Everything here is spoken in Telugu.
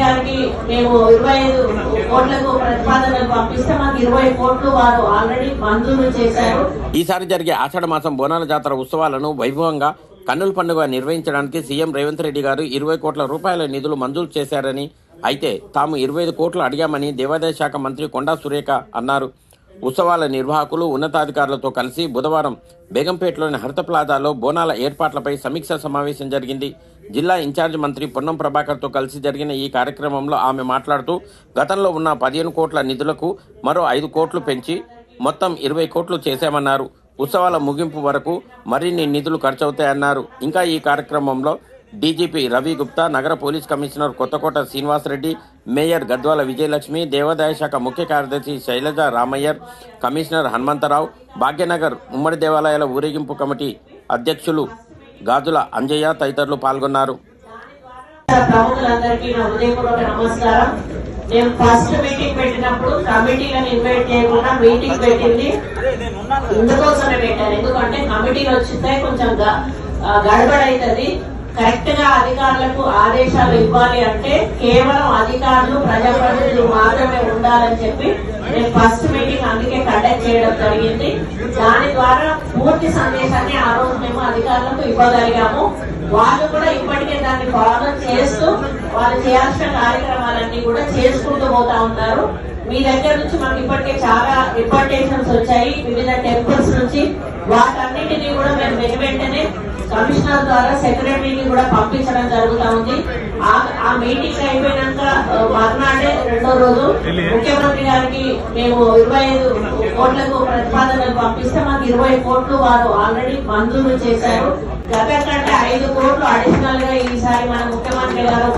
గారికి మేము ఇరవై ఐదు కోట్లకు ప్రతిపాదనలు పంపిస్తే మాకు ఇరవై కోట్లు వారు ఆల్రెడీ మంజూరు చేశారు. ఈసారి జరిగే ఆషాఢ మాసం బోనాల జాతర ఉత్సవాలను వైభవంగా కన్నుల పండుగ నిర్వహించడానికి సీఎం రేవంత్ రెడ్డి గారు ఇరవై కోట్ల రూపాయల నిధులు మంజూరు చేశారని అయితే తాము ఇరవై ఐదు కోట్లు అడిగామని దేవాదాయ శాఖ మంత్రి కొండా సురేఖ అన్నారు. ఉత్సవాల నిర్వాహకులు ఉన్నతాధికారులతో కలిసి బుధవారం బేగంపేటలోని హరిత ప్లాజాలో బోనాల ఏర్పాట్లపై సమీక్షా సమావేశం జరిగింది. జిల్లా ఇన్ఛార్జ్ మంత్రి పొన్నం ప్రభాకర్తో కలిసి జరిగిన ఈ కార్యక్రమంలో ఆమె మాట్లాడుతూ గతంలో ఉన్న పదిహేను కోట్ల నిధులకు మరో ఐదు కోట్లు పెంచి మొత్తం ఇరవై కోట్లు చేశామన్నారు. ఉత్సవాల ముగింపు వరకు మరిన్ని నిధులు ఖర్చవుతాయన్నారు. ఇంకా ఈ కార్యక్రమంలో డీజీపీ రవి గుప్తా నగర police commissioner Kothakota Srinivasa Reddy mayor Gadwal Vijayalakshmi దేవాదాయ శాఖ ముఖ్య కార్యదర్శి శైలజ రామయ్యర్ కమిషనర్ హనుమంతరావు భాగ్యనగర్ ఉమ్మడి దేవాలయాల ఊరేగింపు కమిటీ అధ్యక్షులు గాజుల అంజయ్య తదితరులు పాల్గొన్నారు. మేము ఫస్ట్ మీటింగ్ పెట్టినప్పుడు కమిటీలను ఇన్వైట్ చేయకుండా మీటింగ్ పెట్టింది. ఇందుకోసమే పెట్టారు ఎందుకంటే కమిటీలు వచ్చితే కొంచెం గడబడైతుంది. కరెక్ట్గా అధికారులకు ఆదేశాలు ఇవ్వాలి అంటే కేవలం అధికారులు ప్రజాప్రతినిధులు మాత్రమే ఉండాలని చెప్పి నేను ఫస్ట్ మీటింగ్ అందుకే కండక్ట్ చేయడం జరిగింది. దాని ద్వారా పూర్తి సందేశాన్ని ఆ రోజు మేము అధికారులకు ఇవ్వగలిగాము. వాళ్ళు కూడా ఇప్పటికే దాన్ని ఫాలో చేస్తూ వాళ్ళు చేయాల్సిన కార్యక్రమాలన్నీ కూడా చేసుకుంటూ పోతా ఉన్నారు. మీ దగ్గర నుంచి మాకు ఇప్పటికే చాలా రిపోర్టేషన్స్ వచ్చాయి. వివిధ టెంపుల్స్ నుంచి వాటన్నిటినీ కూడా మేము వెను వెంటనే కమిషనర్ ద్వారా సెక్రటరీని కూడా పంపించడం జరుగుతా ఉంది. ఆ మీటింగ్ అయిపోయినాక మర్నాడే రెండో రోజు ముఖ్యమంత్రి గారికి మేము ఇరవై ఐదు కోట్లకు ప్రతిపాదనలు పంపిస్తే మాకు ఇరవై కోట్లు వారు ఆల్రెడీ మంజూరు చేశారు. గత కంటే ఐదు కోట్లు అడిషనల్గా ఈసారి మన ముఖ్యమంత్రి గారు